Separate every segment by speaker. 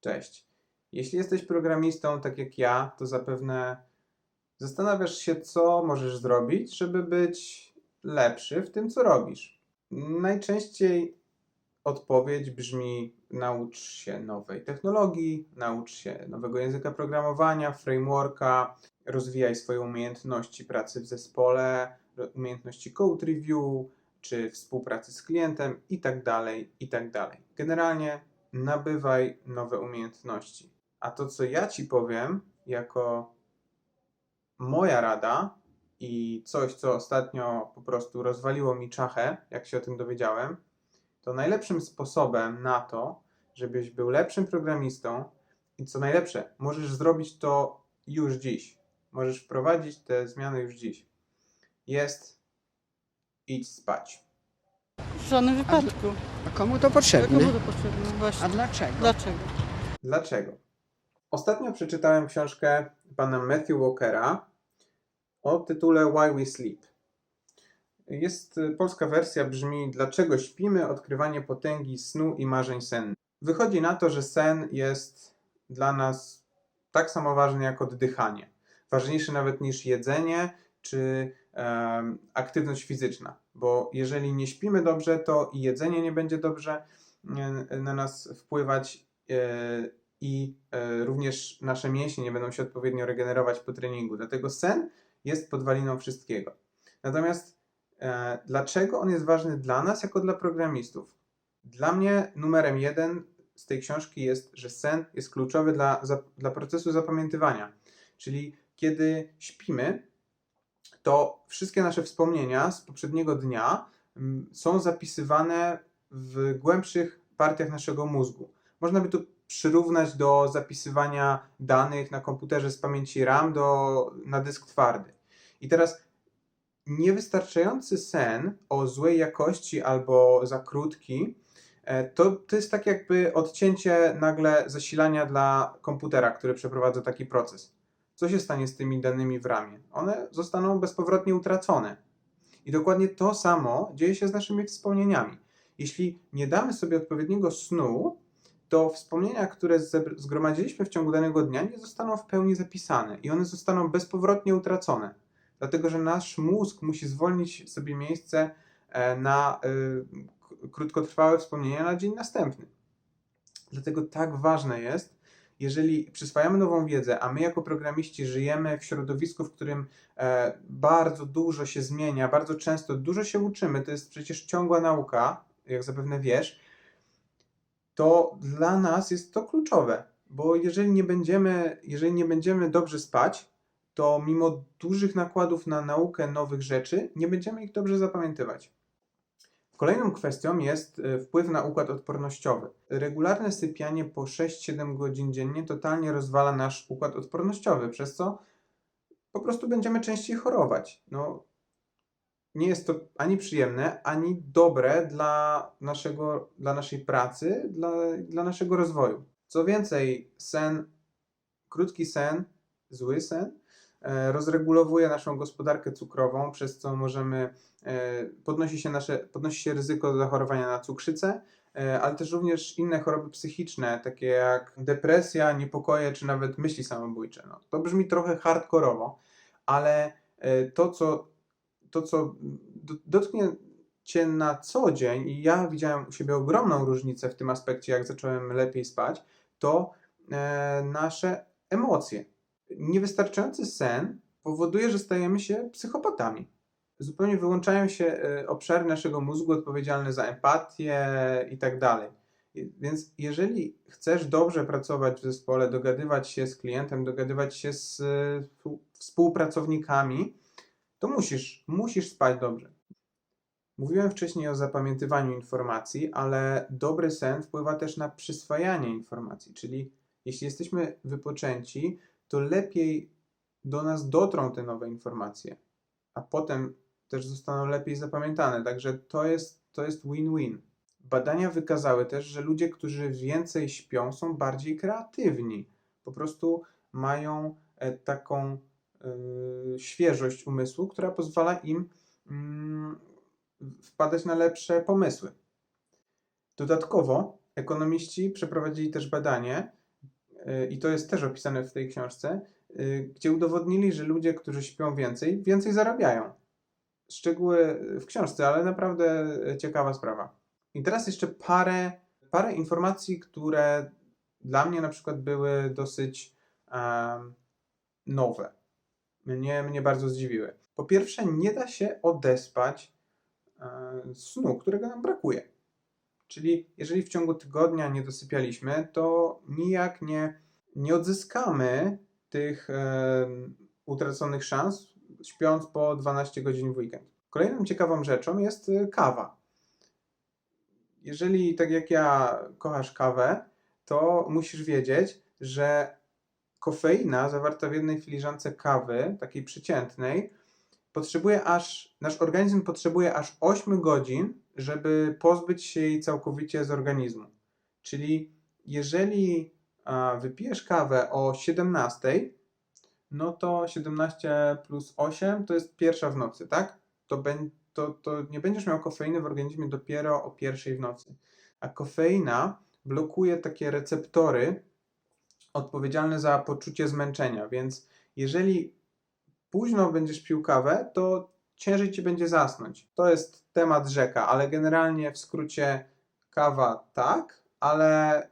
Speaker 1: Cześć. Jeśli jesteś programistą tak jak ja, to zapewne zastanawiasz się, co możesz zrobić, żeby być lepszy w tym, co robisz. Najczęściej odpowiedź brzmi: naucz się nowej technologii, naucz się nowego języka programowania, frameworka, rozwijaj swoje umiejętności pracy w zespole, umiejętności code review czy współpracy z klientem itd. itd. Generalnie nabywaj nowe umiejętności. A to, co ja ci powiem, jako moja rada i coś, co ostatnio po prostu rozwaliło mi czachę, jak się o tym dowiedziałem, to najlepszym sposobem na to, żebyś był lepszym programistą i co najlepsze, możesz zrobić to już dziś. Możesz wprowadzić te zmiany już dziś. Jest idź spać.
Speaker 2: W żadnym wypadku.
Speaker 3: A komu to potrzebne?
Speaker 2: komu to potrzebne?
Speaker 3: A
Speaker 2: Właśnie.
Speaker 3: dlaczego?
Speaker 2: Dlaczego?
Speaker 1: Dlaczego? Ostatnio przeczytałem książkę pana Matthew Walkera o tytule Why We Sleep. Jest y, polska wersja, brzmi Dlaczego śpimy? Odkrywanie potęgi snu i marzeń sennych. Wychodzi na to, że sen jest dla nas tak samo ważny jak oddychanie. Ważniejszy nawet niż jedzenie czy aktywność fizyczna, bo jeżeli nie śpimy dobrze, to i jedzenie nie będzie dobrze na nas wpływać e, i e, również nasze mięśnie nie będą się odpowiednio regenerować po treningu. Dlatego sen jest podwaliną wszystkiego. Natomiast e, dlaczego on jest ważny dla nas, jako dla programistów? Dla mnie numerem jeden z tej książki jest, że sen jest kluczowy dla, dla procesu zapamiętywania. Czyli kiedy śpimy, to wszystkie nasze wspomnienia z poprzedniego dnia mm, są zapisywane w głębszych partiach naszego mózgu. Można by to przyrównać do zapisywania danych na komputerze z pamięci RAM do, na dysk twardy. I teraz niewystarczający sen o złej jakości albo za krótki, e, to, to jest tak jakby odcięcie nagle zasilania dla komputera, który przeprowadza taki proces. Co się stanie z tymi danymi w ramie? One zostaną bezpowrotnie utracone. I dokładnie to samo dzieje się z naszymi wspomnieniami. Jeśli nie damy sobie odpowiedniego snu, to wspomnienia, które zgromadziliśmy w ciągu danego dnia, nie zostaną w pełni zapisane i one zostaną bezpowrotnie utracone. Dlatego, że nasz mózg musi zwolnić sobie miejsce e, na k- krótkotrwałe wspomnienia na dzień następny. Dlatego tak ważne jest, jeżeli przyswajamy nową wiedzę, a my jako programiści żyjemy w środowisku, w którym e, bardzo dużo się zmienia, bardzo często dużo się uczymy, to jest przecież ciągła nauka, jak zapewne wiesz, to dla nas jest to kluczowe, bo jeżeli nie będziemy, jeżeli nie będziemy dobrze spać, to mimo dużych nakładów na naukę nowych rzeczy, nie będziemy ich dobrze zapamiętywać. Kolejną kwestią jest e, wpływ na układ odpornościowy. Regularne sypianie po 6-7 godzin dziennie totalnie rozwala nasz układ odpornościowy, przez co po prostu będziemy częściej chorować. No, nie jest to ani przyjemne, ani dobre dla, naszego, dla naszej pracy, dla, dla naszego rozwoju. Co więcej, sen, krótki sen, zły sen, rozregulowuje naszą gospodarkę cukrową, przez co możemy, e, podnosi się, nasze, podnosi się ryzyko zachorowania na cukrzycę, e, ale też również inne choroby psychiczne, takie jak depresja, niepokoje czy nawet myśli samobójcze. No, to brzmi trochę hardkorowo, ale e, to, co, to, co do- dotknie Cię na co dzień, i ja widziałem u siebie ogromną różnicę w tym aspekcie, jak zacząłem lepiej spać, to e, nasze emocje. Niewystarczający sen powoduje, że stajemy się psychopatami. Zupełnie wyłączają się e, obszary naszego mózgu odpowiedzialne za empatię i tak dalej. Więc jeżeli chcesz dobrze pracować w zespole, dogadywać się z klientem, dogadywać się z e, współ- współpracownikami, to musisz, musisz spać dobrze. Mówiłem wcześniej o zapamiętywaniu informacji, ale dobry sen wpływa też na przyswajanie informacji, czyli jeśli jesteśmy wypoczęci, to lepiej do nas dotrą te nowe informacje, a potem też zostaną lepiej zapamiętane. Także to jest, to jest win-win. Badania wykazały też, że ludzie, którzy więcej śpią, są bardziej kreatywni. Po prostu mają e, taką e, świeżość umysłu, która pozwala im mm, wpadać na lepsze pomysły. Dodatkowo ekonomiści przeprowadzili też badanie, y, i to jest też opisane w tej książce, y, gdzie udowodnili, że ludzie, którzy śpią więcej, więcej zarabiają. Szczegóły w książce, ale naprawdę ciekawa sprawa. I teraz jeszcze parę, parę informacji, które dla mnie na przykład były dosyć em, nowe. Mnie, mnie bardzo zdziwiły. Po pierwsze, nie da się odespać e, snu, którego nam brakuje. Czyli jeżeli w ciągu tygodnia nie dosypialiśmy, to nijak nie, nie odzyskamy tych e, utraconych szans, śpiąc po 12 godzin w weekend. Kolejną ciekawą rzeczą jest e, kawa. Jeżeli tak jak ja kochasz kawę, to musisz wiedzieć, że kofeina zawarta w jednej filiżance kawy, takiej przeciętnej, potrzebuje aż, nasz organizm potrzebuje aż 8 godzin, żeby pozbyć się jej całkowicie z organizmu. Czyli jeżeli wypijesz kawę o 17, no to 17 plus 8 to jest pierwsza w nocy, tak? To, bę- to, to nie będziesz miał kofeiny w organizmie dopiero o pierwszej w nocy. A kofeina blokuje takie receptory odpowiedzialne za poczucie zmęczenia, więc jeżeli późno będziesz pił kawę, to ciężej ci będzie zasnąć. To jest temat rzeka, ale generalnie w skrócie kawa tak, ale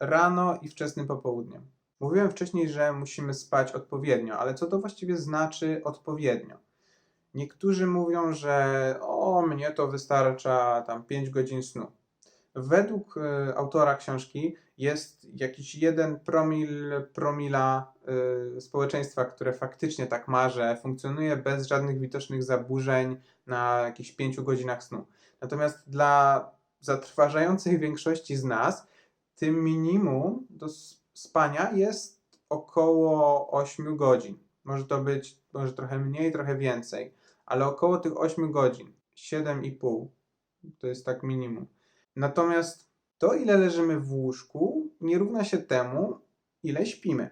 Speaker 1: rano i wczesnym popołudniem. Mówiłem wcześniej, że musimy spać odpowiednio, ale co to właściwie znaczy odpowiednio? Niektórzy mówią, że o mnie to wystarcza tam 5 godzin snu. Według e, autora książki jest jakiś jeden promil, promila y, społeczeństwa, które faktycznie tak ma, że funkcjonuje bez żadnych widocznych zaburzeń na jakichś 5 godzinach snu. Natomiast dla zatrważającej większości z nas tym minimum do spania jest około 8 godzin. Może to być może trochę mniej, trochę więcej, ale około tych 8 godzin, 7,5 to jest tak minimum. Natomiast to, ile leżymy w łóżku, nie równa się temu, ile śpimy.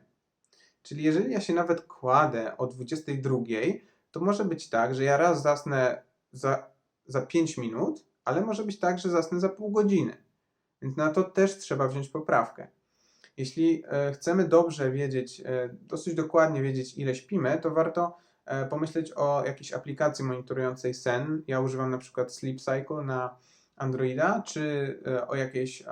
Speaker 1: Czyli jeżeli ja się nawet kładę o 22, to może być tak, że ja raz zasnę za, za 5 minut, ale może być tak, że zasnę za pół godziny. Więc na to też trzeba wziąć poprawkę. Jeśli e, chcemy dobrze wiedzieć, e, dosyć dokładnie wiedzieć, ile śpimy, to warto e, pomyśleć o jakiejś aplikacji monitorującej sen. Ja używam na przykład Sleep Cycle na Androida, czy e, o jakiejś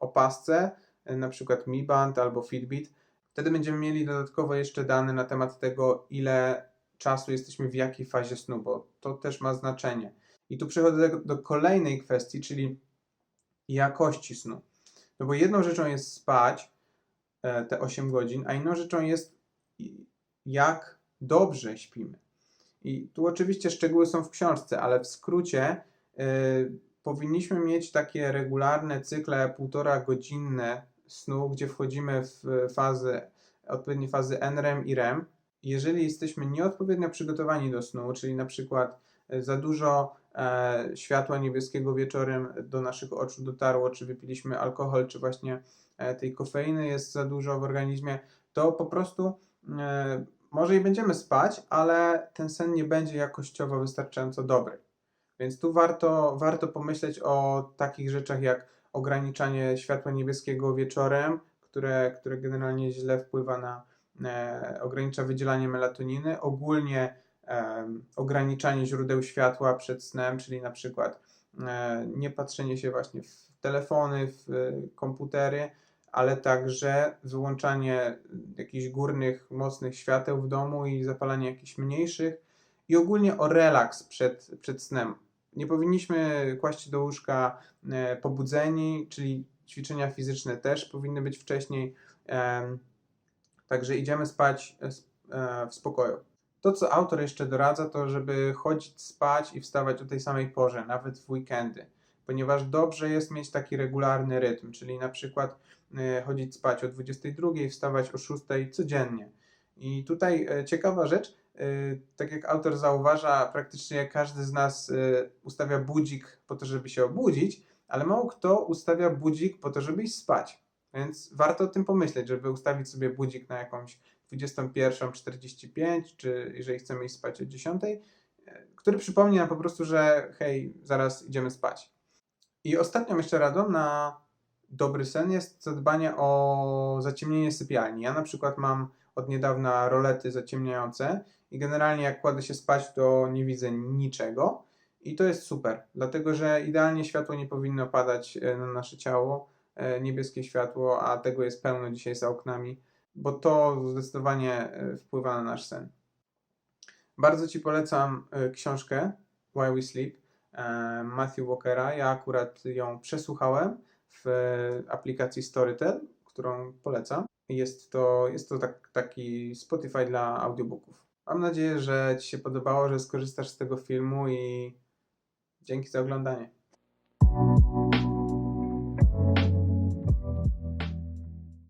Speaker 1: opasce, e, na przykład Mi Band albo Fitbit. Wtedy będziemy mieli dodatkowo jeszcze dane na temat tego, ile czasu jesteśmy w jakiej fazie snu, bo to też ma znaczenie. I tu przechodzę do, do kolejnej kwestii, czyli jakości snu. No bo jedną rzeczą jest spać e, te 8 godzin, a inną rzeczą jest jak dobrze śpimy. I tu oczywiście szczegóły są w książce, ale w skrócie y, powinniśmy mieć takie regularne cykle półtora godzinne snu, gdzie wchodzimy w fazy, odpowiednie fazy NREM i REM. Jeżeli jesteśmy nieodpowiednio przygotowani do snu, czyli na przykład y, za dużo e, światła niebieskiego wieczorem do naszych oczu dotarło, czy wypiliśmy alkohol, czy właśnie e, tej kofeiny jest za dużo w organizmie, to po prostu e, może i będziemy spać, ale ten sen nie będzie jakościowo wystarczająco dobry. Więc tu warto, warto pomyśleć o takich rzeczach jak ograniczanie światła niebieskiego wieczorem, które, które generalnie źle wpływa na, e, ogranicza wydzielanie melatoniny. Ogólnie em, ograniczanie źródeł światła przed snem, czyli na przykład e, nie patrzenie się właśnie w telefony, w e, komputery, ale także wyłączanie jakichś górnych, mocnych świateł w domu i zapalanie jakichś mniejszych i ogólnie o relaks przed, przed snem. Nie powinniśmy kłaść do łóżka e, pobudzeni, czyli ćwiczenia fizyczne też powinny być wcześniej. Także idziemy spać e, e, w spokoju. To, co autor jeszcze doradza, to żeby chodzić spać i wstawać o tej samej porze, nawet w weekendy, ponieważ dobrze jest mieć taki regularny rytm, czyli na przykład chodzić spać o 22, wstawać o 6 codziennie. I tutaj ciekawa rzecz, tak jak autor zauważa, praktycznie każdy z nas e, ustawia budzik po to, żeby się obudzić, ale mało kto ustawia budzik po to, żeby iść spać. Więc warto o tym pomyśleć, żeby ustawić sobie budzik na jakąś 21.45, czy jeżeli chcemy iść spać o 10, e, który przypomni nam po prostu, że hej, zaraz idziemy spać. I ostatnią jeszcze radą na dobry sen jest zadbanie o zaciemnienie sypialni. Ja na przykład mam od niedawna rolety zaciemniające i generalnie jak kładę się spać, to nie widzę niczego i to jest super, dlatego że idealnie światło nie powinno padać e, na nasze ciało, e, niebieskie światło, a tego jest pełno dzisiaj za oknami, bo to zdecydowanie e, wpływa na nasz sen. Bardzo Ci polecam książkę Why We Sleep Matthew Walkera. Ja akurat ją przesłuchałem w aplikacji Storytel, którą polecam. Jest to, jest to tak, taki Spotify dla audiobooków. Mam nadzieję, że Ci się podobało, że skorzystasz z tego filmu i dzięki za oglądanie.